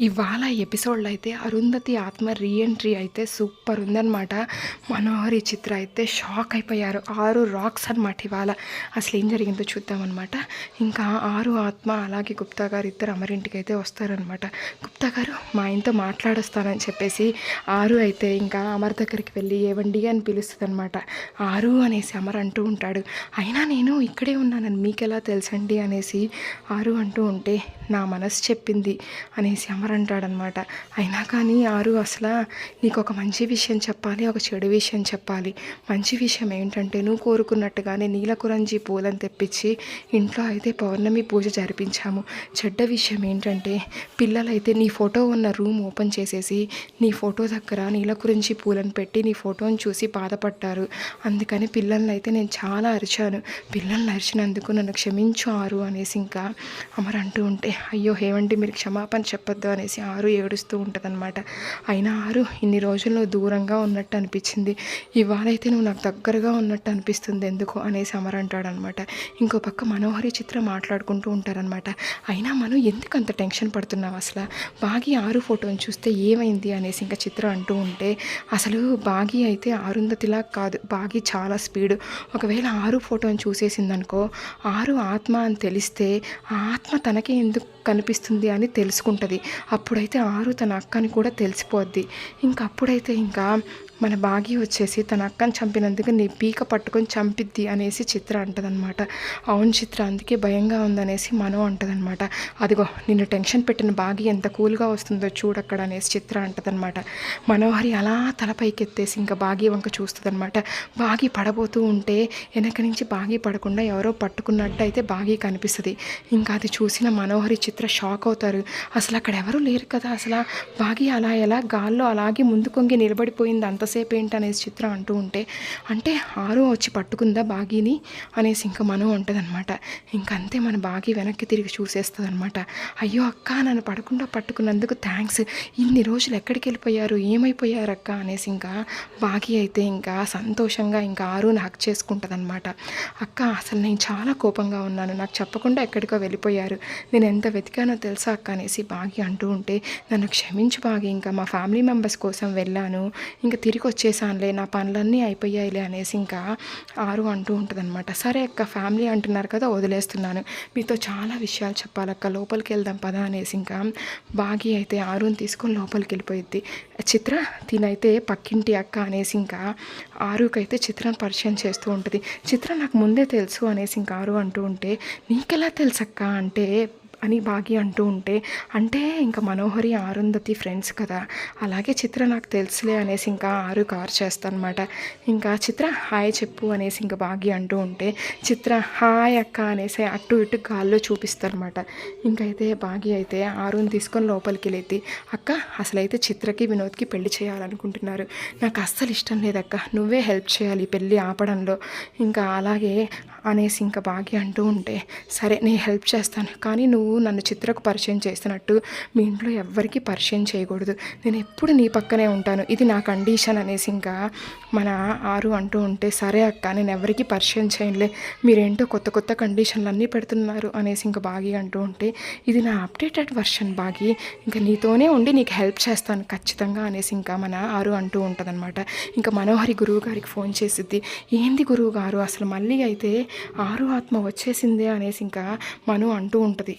ఇవాళ ఎపిసోడ్లో అయితే అరుంధతి ఆత్మ రీఎంట్రీ అయితే సూపర్ ఉందన్నమాట. మనోహరి చిత్ర అయితే షాక్ అయిపోయారు. ఆరు రాక్స్ అనమాట ఇవాళ. అసలు ఏం జరిగిందో చూద్దామన్నమాట. ఇంకా ఆరు ఆత్మ అలాగే గుప్తా గారు ఇద్దరు అమరింటికి అయితే వస్తారనమాట గుప్తా గారు మా ఆయనతో మాట్లాడొస్తానని చెప్పేసి ఆరు అయితే ఇంకా అమర్ దగ్గరికి వెళ్ళి ఏవండి అని పిలుస్తుంది అనమాట ఆరు అనేసి అమర్ అంటూ ఉంటాడు. అయినా నేను ఇక్కడే ఉన్నానని మీకెలా తెలుసండి అనేసి ఆరు అంటూ ఉంటే నా మనసు చెప్పింది అనేసి అమర్ అంటాడనమాట. అయినా కానీ ఆరు అసలు నీకు ఒక మంచి విషయం చెప్పాలి ఒక చెడు విషయం చెప్పాలి. మంచి విషయం ఏంటంటే నువ్వు కోరుకున్నట్టుగానే నీలకురంజి పూలను తెప్పించి ఇంట్లో అయితే పౌర్ణమి పూజ జరిపించాము. చెడ్డ విషయం ఏంటంటే పిల్లలైతే నీ ఫోటో ఉన్న రూమ్ ఓపెన్ చేసేసి నీ ఫోటో దగ్గర నీలకురించి పూలను పెట్టి నీ ఫోటోని చూసి బాధపడ్డారు. అందుకని పిల్లల్ని అయితే నేను చాలా అరిచాను. పిల్లల్ని అరిచినందుకు నన్ను క్షమించు ఆరు అనేసి ఇంకా అమర్ అంటూ ఉంటే అయ్యో ఏమండి మీరు క్షమాపణ చెప్పొద్దు అనేసి ఆరు ఏడుస్తూ ఉంటుందన్నమాట. అయినా ఆరు ఇన్ని రోజులు నువ్వు దూరంగా ఉన్నట్టు అనిపించింది. ఇవాళైతే నువ్వు నాకు దగ్గరగా ఉన్నట్టు అనిపిస్తుంది ఎందుకు అనేసి అమర్ అంటాడనమాట ఇంకో పక్క మనోహరి చిత్ర మాట్లాడుకుంటూ ఉంటారనమాట అయినా మనం ఎందుకు అంత టెన్షన్ పడుతున్నావు అసలు? బాగి ఆరు ఫోటోని చూస్తే ఏమైంది అనేసి ఇంకా చిత్ర అంటూ ఉంటే అసలు బాగి అయితే ఆరుంధతిలా కాదు. బాగి చాలా స్పీడ్. ఒకవేళ ఆరు ఫోటోని చూసేసిందనుకో ఆరు ఆత్మ అని తెలిస్తే ఆ ఆత్మ తనకే ఎందుకు కనిపిస్తుంది అని తెలుసుకుంటుంది. అప్పుడైతే ఆరు తన అక్కని కూడా తెలిసిపోద్ది. ఇంకా అప్పుడైతే ఇంకా మన బాగి వచ్చేసి తన అక్కను చంపినందుకు నీ పీక పట్టుకొని చంపిద్ది అనేసి చిత్ర అంటదనమాట అవును చిత్ర అందుకే భయంగా ఉందనేసి మనో అంటదనమాట అదిగో నిన్ను టెన్షన్ పెట్టిన బాగి ఎంత కూల్గా వస్తుందో చూడక్కడ అనేసి చిత్ర అంటదనమాట మనోహరి అలా తలపైకెత్తేసి ఇంకా బాగి వంక చూస్తుందనమాట బాగి పడబోతూ ఉంటే వెనక నుంచి బాగి పడకుండా ఎవరో పట్టుకున్నట్టు అయితే బాగి కనిపిస్తుంది. ఇంకా అది చూసిన మనోహరి చిత్ర షాక్ అవుతారు. అసలు అక్కడ ఎవరు లేరు కదా అసలు బాగి అలా ఎలా గాల్లో అలాగే ముందు కొంగి నిలబడిపోయింది అంత అంతసేపు ఏంటి అనేసి చిత్ర అంటూ ఉంటే అంటే ఆరు వచ్చి పట్టుకుందా బాగీని అనేసి ఇంకా మనం ఉంటుందన్నమాట. ఇంకంతే మన బాగి వెనక్కి తిరిగి చూసేస్తుంది అనమాట అయ్యో అక్క నన్ను పడకుండా పట్టుకున్నందుకు థ్యాంక్స్ ఇన్ని రోజులు ఎక్కడికి వెళ్ళిపోయారు? ఏమైపోయారు అక్క అనేసి ఇంకా బాగి అయితే ఇంకా సంతోషంగా ఇంకా ఆరుని హక్ చేసుకుంటుంది అనమాట అక్క అసలు నేను చాలా కోపంగా ఉన్నాను. నాకు చెప్పకుండా ఎక్కడికో వెళ్ళిపోయారు. నేను ఎంత వెతికానో తెలుసా అక్క? అనేసి బాగి అంటూ ఉంటే నన్ను క్షమించు బాగి ఇంకా మా ఫ్యామిలీ మెంబర్స్ కోసం వెళ్ళాను. ఇంకా తిరిగి వచ్చేసానులే నా పనులన్నీ అయిపోయాయిలే అనేసి ఇంకా ఆరు అంటూ ఉంటుందన్నమాట. సరే అక్క ఫ్యామిలీ అంటున్నారు కదా వదిలేస్తున్నాను. మీతో చాలా విషయాలు చెప్పాలక్క లోపలికి వెళ్దాం పదా అనేసి ఇంకా బాగి అయితే ఆరుని తీసుకొని లోపలికి వెళ్ళిపోయిద్ది. చిత్ర తినైతే పక్కింటి అక్క అనేసి ఇంకా ఆరుకైతే చిత్రను పరిచయం చేస్తూ ఉంటుంది. చిత్ర నాకు ముందే తెలుసు అనేసి ఇంకా ఆరు అంటూ ఉంటే నీకెలా తెలుసు అక్క అంటే అని భాగ్య అంటూ ఉంటే అంటే ఇంకా మనోహరి ఆరుంధతి ఫ్రెండ్స్ కదా. అలాగే చిత్ర నాకు తెలుసులే అనేసి ఇంకా ఆరు కవర్ చేస్తానమాట. ఇంకా చిత్ర హాయ్ చెప్పు అనేసి ఇంకా భాగ్య అంటూ ఉంటే చిత్ర హాయ్ అక్క అనేసి అటు ఇటు గాల్లో చూపిస్తారనమాట ఇంకైతే భాగ్య అయితే ఆరుని తీసుకొని లోపలికి వెళ్ళి అక్క అసలైతే చిత్రకి వినోద్కి పెళ్ళి చేయాలనుకుంటున్నారు. నాకు అస్సలు ఇష్టం లేదక్క. నువ్వే హెల్ప్ చేయాలి పెళ్ళి ఆపడంలో. ఇంకా అలాగే అనేసి ఇంకా బాగి అంటూ ఉంటే సరే నేను హెల్ప్ చేస్తాను. కానీ నువ్వు నన్ను చిత్రకు పరిచయం చేస్తున్నట్టు మీ ఇంట్లో ఎవ్వరికీ పరిచయం చేయకూడదు. నేను ఎప్పుడు నీ పక్కనే ఉంటాను. ఇది నా కండిషన్ అనేసి ఇంకా మన ఆరు అంటూ ఉంటే సరే అక్క నేను ఎవరికి పరిచయం చేయలే మీరేంటో కొత్త కొత్త కండిషన్లు అన్నీ పెడుతున్నారు అనేసి ఇంకా బాగి అంటూ ఉంటే ఇది నా అప్డేటెడ్ వర్షన్ బాగి ఇంకా నీతోనే ఉండి నీకు హెల్ప్ చేస్తాను ఖచ్చితంగా అనేసి ఇంకా మన ఆరు అంటూ ఉంటుందన్నమాట. ఇంకా మనోహరి గురువు గారికి ఫోన్ చేసిద్ది. ఏంది గురువు గారు? అసలు మళ్ళీ అయితే ఆరు ఆత్మ వచ్చేసిందే అనేసి ఇంకా మను అంటూ ఉంటుంది.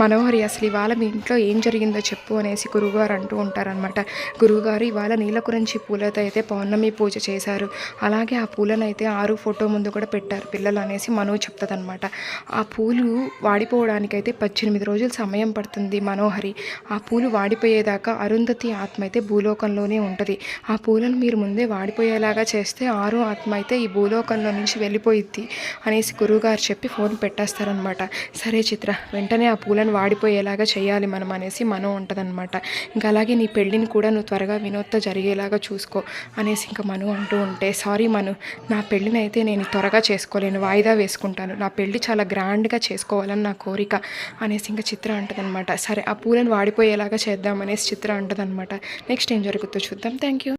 మనోహరి అసలు ఇవాళ మీ ఇంట్లో ఏం జరిగిందో చెప్పు అనేసి గురువుగారు అంటూ ఉంటారనమాట గురువుగారు ఇవాళ నీలకురించి పూలతో అయితే పౌర్ణమి పూజ చేశారు. అలాగే ఆ పూలను అయితే ఆరు ఫోటో ముందు కూడా పెట్టారు పిల్లలు అనేసి మనో చెప్తుందనమాట ఆ పూలు వాడిపోవడానికైతే పద్దెనిమిది రోజులు సమయం పడుతుంది మనోహరి. ఆ పూలు వాడిపోయేదాకా అరుంధతి ఆత్మ అయితే భూలోకంలోనే ఉంటుంది. ఆ పూలను మీరు ముందే వాడిపోయేలాగా చేస్తే ఆరు ఆత్మ అయితే ఈ భూలోకంలో నుంచి వెళ్ళిపోయిద్ది అనేసి గురువుగారు చెప్పి ఫోన్ పెట్టేస్తారనమాట సరే చిత్ర వెంటనే ఆ పూలను వాడిపోయేలాగా చేయాలి మనం అనేసి మనం ఉంటుందన్నమాట. ఇంకా అలాగే నీ పెళ్ళిని కూడా నువ్వు త్వరగా వినోద్తో జరిగేలాగా చూసుకో అనేసి ఇంకా మను అంటూ ఉంటే సారీ మను నా పెళ్ళిని అయితే నేను త్వరగా చేసుకోలేను వాయిదా వేసుకుంటాను. నా పెళ్ళి చాలా గ్రాండ్గా చేసుకోవాలని నా కోరిక అనేసి ఇంకా చిత్ర అంటదనమాట సరే ఆ పూలను వాడిపోయేలాగా చేద్దాం అనేసి చిత్ర అంటదనమాట నెక్స్ట్ ఏం జరుగుతుందో చూద్దాం. Thank you